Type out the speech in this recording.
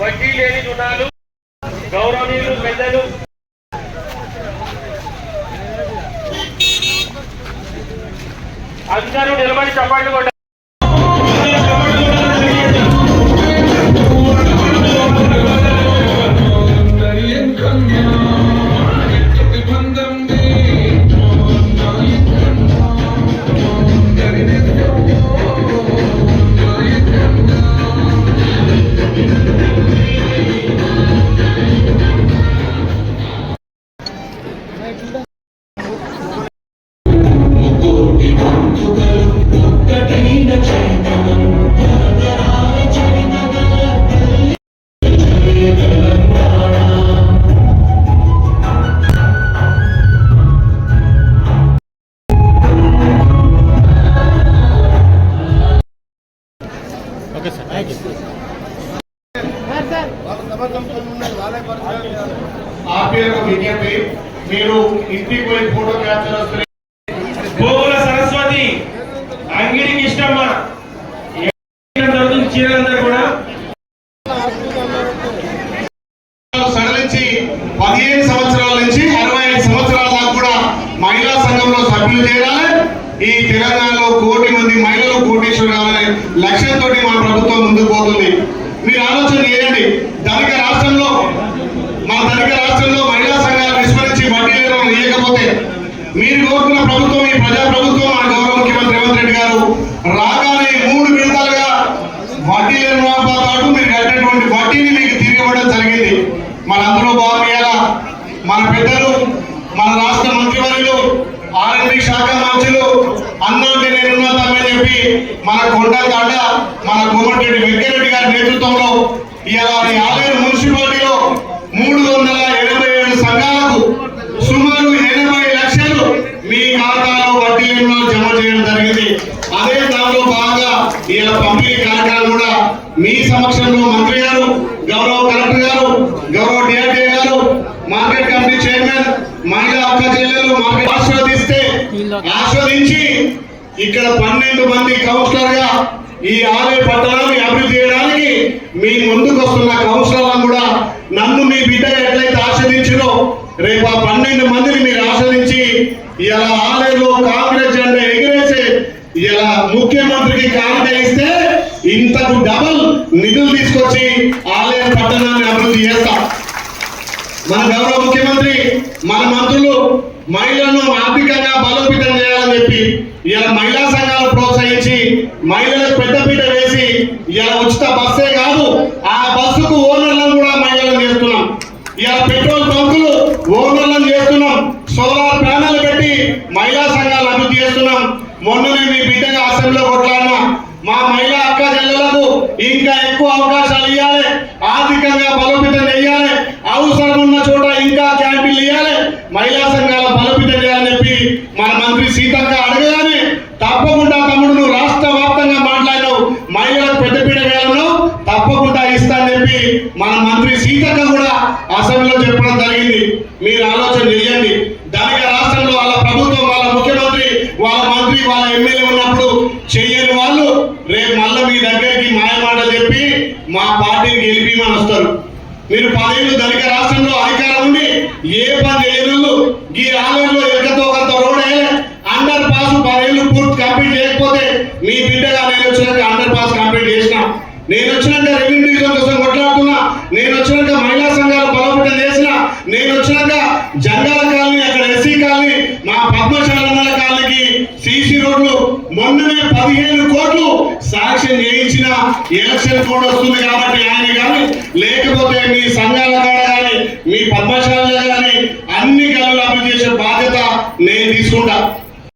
వడ్డీ లేని రుణాలు గౌరవనీయులు పెద్దలు. అందరూ నిలబడి చప్పట్లు కొట్టారు ఆపేరు విజ్ఞప్తి మీరు ఇంటికి పోయి ఫోటో క్యాప్చర్ వస్తుంది నుంచి పదిహేను సంవత్సరాల నుంచి అరవై ఐదు సంవత్సరాల దాకా కూడా మహిళా సంఘంలో సభ్యులు చేరాలి. ఈ తెలంగాణలో కోటి మంది మహిళలు కోటేశ్వరు కావాలనే లక్ష్యంతో మన ప్రభుత్వం ముందుకు పోతుంది. మీరు ఆలోచన చేయండి. ధనిక రాష్ట్రంలో మన ధనిక రాష్ట్రంలో మహిళా సంఘాలు విస్మరించి వడ్డీ లేకపోతే ఇవ్వకపోతే మీరు కోరుకున్న ప్రభుత్వం ఈ ప్రజా ప్రభుత్వం మన గౌరవ ముఖ్యమంత్రి రేవంత్ రెడ్డి గారు రాగానే మూడు విడతలుగా వడ్డీ లేని పాటు మీరు కట్టినటువంటి వడ్డీని మీకు తిరిగి ఇవ్వడం జరిగింది మన అందులో మన పెద్దలు మన రాష్ట్ర మంత్రివర్యులు ఆర్ఎండి శాఖ మంత్రులు అన్నంటే నేనున్నా తమ్మని చెప్పి మన కొండ కొండకాడ మన కోమటిరెడ్డి వెంకరెడ్డి గారి నేతృత్వంలో ఇవాళ ఈ ఆలయ మున్సిపాలిటీలో మూడు వందల ఎనభై ఏడు సంఘాలకు సుమారు ఎనభై లక్షలు మీ ఖాతాలో వడ్డీ జమ చేయడం జరిగింది. అదే దానిలో భాగంగా ఇలా పంపిణీ మీ సమక్షంలో మంత్రి గారు గౌరవ కలెక్టర్ గారు గౌరవ డిఆర్డీ గారు మార్కెట్ కమిటీ చైర్మన్ మహిళా అక్క చెల్లెలు మార్కెట్ ఆస్వాదిస్తే ఆస్వాదించి ఇక్కడ పన్నెండు మంది కౌన్సిలర్గా ఈ ఆలయ పట్టణాన్ని అభివృద్ధి చేయడానికి మీ ముందుకు వస్తున్న కౌన్సిలర్లను కూడా నన్ను మీ బిడ్డ ఎట్లయితే ఆస్వాదించినో రేపు ఆ పన్నెండు మందిని మీరు ఆస్వాదించి ఇలా ఆలయంలో కాంగ్రెస్ జెండా ఎగిరేసి ఇలా ముఖ్యమంత్రికి కాంగ్రెస్ ఇస్తే ఇంతకు డబల్ తీసుకొచ్చి ఆలయ పట్టణాన్ని అభివృద్ధి చేస్తాం. మన గౌరవ ముఖ్యమంత్రి మన మంత్రులు మహిళలను ఆర్థికంగా బలోపేతం చేయాలని చెప్పి ఇలా మహిళా సంఘాలు ప్రోత్సహించి మహిళలకు పెద్దపీట వేసి ఇలా ఉచిత బస్సే కాదు ఆ బస్సుకు ఓనర్లు కూడా మహిళలను చేస్తున్నాం ఇలా పెట్రోల్ బంకులు ఓనర్లను చేస్తున్నాం సోలార్ ప్యానెల్ పెట్టి మహిళా సంఘాలు అభివృద్ధి చేస్తున్నాం మొన్ననే మీ బిడ్డగా అసెంబ్లీలో కొట్లాడినా. మా మహిళా అక్క చెల్లెలకు ఇంకా ఎక్కువ అవకాశాలు ఇవ్వాలి ఆర్థికంగా బలోపేతం చేయాలి. అవసరం ఉన్న చోట ఇంకా క్యాంటీన్లు ఇవ్వాలి మహిళా సంఘాల బలోపేతం చేయాలని చెప్పి మన మంత్రి సీతక్క అడగగానే తప్పకుండా తమ్ముడు నువ్వు రాష్ట్ర వ్యాప్తంగా మాట్లాడినావు. మహిళలకు పెద్దపీట వేయాలను తప్పకుండా ఇస్తానని చెప్పి మన మంత్రి సీతక్క కూడా అసెంబ్లీలో చెప్పడం జరిగింది. మీరు ఆలోచన చేయండి దానికి రాష్ట్రంలో వాళ్ళ ప్రభుత్వం వాళ్ళ ముఖ్యమంత్రి వాళ్ళ మంత్రి వాళ్ళ ఎమ్మెల్యే ఉన్నప్పుడు చెయ్యని వాళ్ళు రేపు మళ్ళీ మీ దగ్గరికి మాయమాటలు చెప్పి మా పార్టీని గెలిపిమని వస్తారు. మీరు పదేళ్ళు దళిత రాష్ట్రంలో అధికారం ఉండి ఏ పది ఈ ఆలయంలో ఎక్కతో కొంత రోడ్ అండర్ పాస్ పదేళ్ళు పూర్తి కంప్లీట్ చేయకపోతే మీ బిడ్డగా నేను వచ్చినాక అండర్ పాస్ కంప్లీట్ చేసిన. నేను వచ్చినాక రెవెన్యూ డివిజన్ కోసం కొట్లాడుతున్నా. నేను వచ్చినాక మహిళా సంఘాలు బలోపేతం చేసిన. నేను వచ్చినాక జంగాల కాలనీ అక్కడ ఎస్సీ కాలనీ మా పద్మశాల కాలనీకి సీసీ రోడ్లు మొన్ననే పదిహేను కోట్లు సాక్ష్యం చేయించిన ఎలక్షన్ కోడ్ వస్తుంది కాబట్టి ఆయన కానీ లేకపోతే మీ సంఘాల